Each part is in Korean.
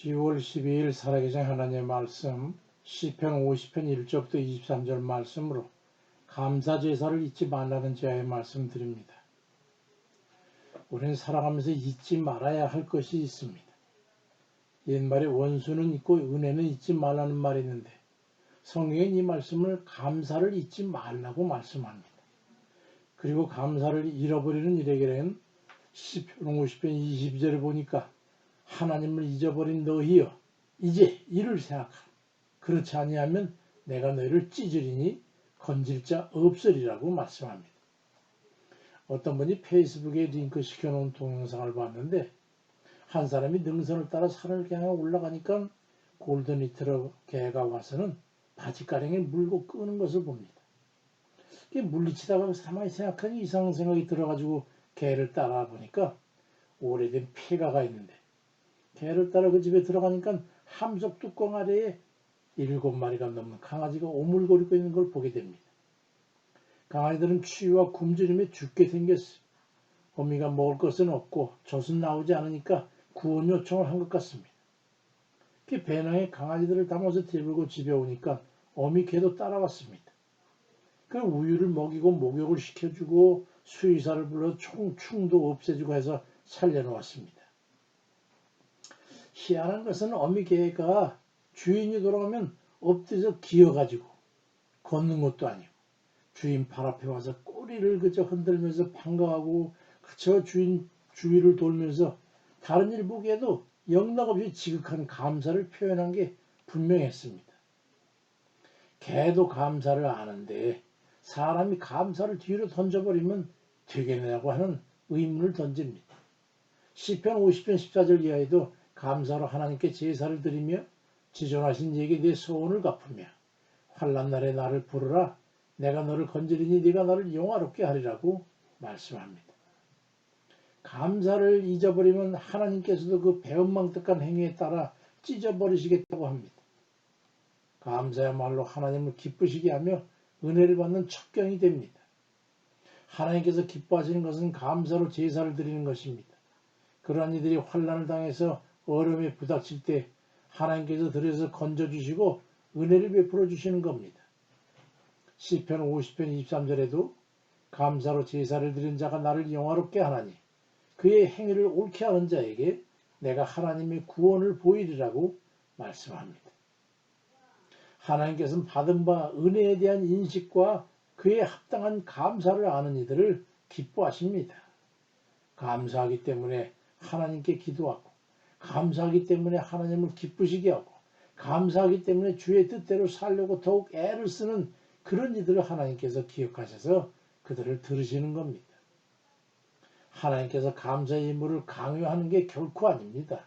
10월 12일 살아계신 하나님의 말씀 시편 50편 1절부터 23절 말씀으로 감사 제사를 잊지 말라는 제하의 말씀 드립니다. 우리는 살아가면서 잊지 말아야 할 것이 있습니다. 옛말에 원수는 있고 은혜는 잊지 말라는 말이 있는데 성경은 이 말씀을 감사를 잊지 말라고 말씀합니다. 그리고 감사를 잃어버리는 일에게는 시편 50편 22절을 보니까 하나님을 잊어버린 너희여 이제 이를 생각하라. 그렇지 아니하면 내가 너희를 찢으리니 건질 자 없으리라고 말씀합니다. 어떤 분이 페이스북에 링크 시켜놓은 동영상을 봤는데 한 사람이 능선을 따라 산을 그냥 올라가니까 골든 리트러 개가 와서는 바지가랑에 물고 끄는 것을 봅니다. 이게 물리치다가 가만히 생각하니 이상한 생각이 들어가지고 개를 따라 보니까 오래된 폐가가 있는데 개를 따라 그 집에 들어가니까 함석 뚜껑 아래에 일곱 마리가 넘는 강아지가 오물거리고 있는 걸 보게 됩니다. 강아지들은 추위와 굶주림에 죽게 생겼어요. 어미가 먹을 것은 없고 젖은 나오지 않으니까 구원 요청을 한 것 같습니다. 그 배낭에 강아지들을 담아서 들고 집에 오니까 어미 개도 따라왔습니다. 그 우유를 먹이고 목욕을 시켜주고 수의사를 불러 총, 충도 없애주고 해서 살려놓았습니다. 희한한 것은 어미 개가 주인이 돌아오면 엎드려 기어가지고 걷는 것도 아니고 주인 발 앞에 와서 꼬리를 그저 흔들면서 반가워하고 저 주인 주위를 돌면서 다른 일 보기에도 영락없이 지극한 감사를 표현한 게 분명했습니다. 개도 감사를 아는데 사람이 감사를 뒤로 던져버리면 되겠냐고 하는 의문을 던집니다. 시편 50편 14절 이하에도 감사로 하나님께 제사를 드리며 지존하신 이에게 내 소원을 갚으며 환란 날에 나를 부르라 내가 너를 건지리니 네가 나를 영화롭게 하리라고 말씀합니다. 감사를 잊어버리면 하나님께서도 그 배은망덕한 행위에 따라 찢어버리시겠다고 합니다. 감사야말로 하나님을 기쁘시게 하며 은혜를 받는 첩경이 됩니다. 하나님께서 기뻐하시는 것은 감사로 제사를 드리는 것입니다. 그러한 이들이 환란을 당해서 어려움에 부닥칠 때 하나님께서 들여서 건져주시고 은혜를 베풀어 주시는 겁니다. 시편 50편 23절에도 감사로 제사를 드린 자가 나를 영화롭게 하나니 그의 행위를 옳게 하는 자에게 내가 하나님의 구원을 보이리라고 말씀합니다. 하나님께서는 받은 바 은혜에 대한 인식과 그에 합당한 감사를 아는 이들을 기뻐하십니다. 감사하기 때문에 하나님께 기도하고 감사하기 때문에 하나님을 기쁘시게 하고 감사하기 때문에 주의 뜻대로 살려고 더욱 애를 쓰는 그런 이들을 하나님께서 기억하셔서 그들을 들으시는 겁니다. 하나님께서 감사의 임무를 강요하는 게 결코 아닙니다.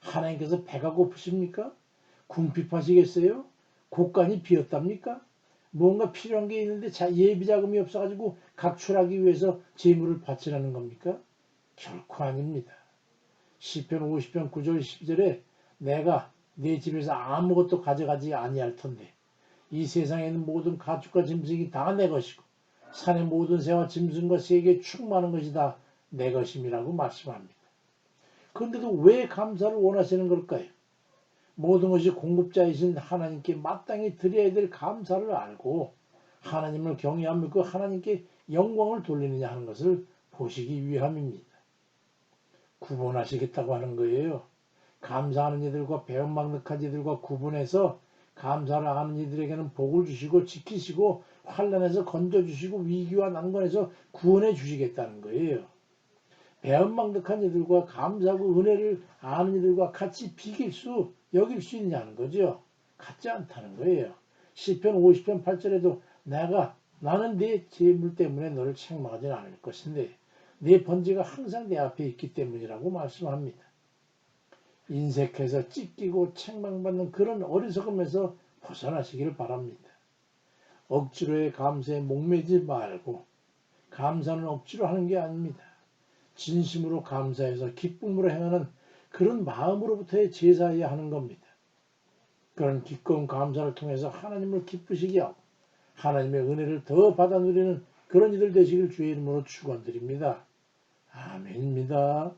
하나님께서 배가 고프십니까? 궁핍하시겠어요? 곳간이 비었답니까? 뭔가 필요한 게 있는데 예비 자금이 없어가지고 각출하기 위해서 재물을 바치라는 겁니까? 결코 아닙니다. 시편 50편 9절 12절에 내가 내 집에서 아무것도 가져가지 아니할 텐데 이 세상에 있는 모든 가축과 짐승이 다 내 것이고 산의 모든 새와 짐승과 새에게 충만한 것이 다 내 것임이라고 말씀합니다. 그런데도 왜 감사를 원하시는 걸까요? 모든 것이 공급자이신 하나님께 마땅히 드려야 될 감사를 알고 하나님을 경외하며 그 하나님께 영광을 돌리느냐 하는 것을 보시기 위함입니다. 구분하시겠다고 하는 거예요. 감사하는 이들과 배은망덕한 이들과 구분해서 감사를 하는 이들에게는 복을 주시고 지키시고 환란에서 건져주시고 위기와 난관에서 구원해 주시겠다는 거예요. 배은망덕한 이들과 감사하고 은혜를 아는 이들과 같이 비길 수 여길 수 있냐는 거죠. 같지 않다는 거예요. 시편 50편 8절에도 내가 나는 네 재물 때문에 너를 책망하지 않을 것인데 네 번지가 항상 내 앞에 있기 때문이라고 말씀합니다. 인색해서 찢기고 책망받는 그런 어리석음에서 벗어나시기를 바랍니다. 억지로의 감사에 목매지 말고 감사는 억지로 하는 게 아닙니다. 진심으로 감사해서 기쁨으로 행하는 그런 마음으로부터의 제사해야 하는 겁니다. 그런 기꺼운 감사를 통해서 하나님을 기쁘시게 하고 하나님의 은혜를 더 받아 누리는 그런 이들 되시길 주의 이름으로 축원드립니다. 아멘입니다.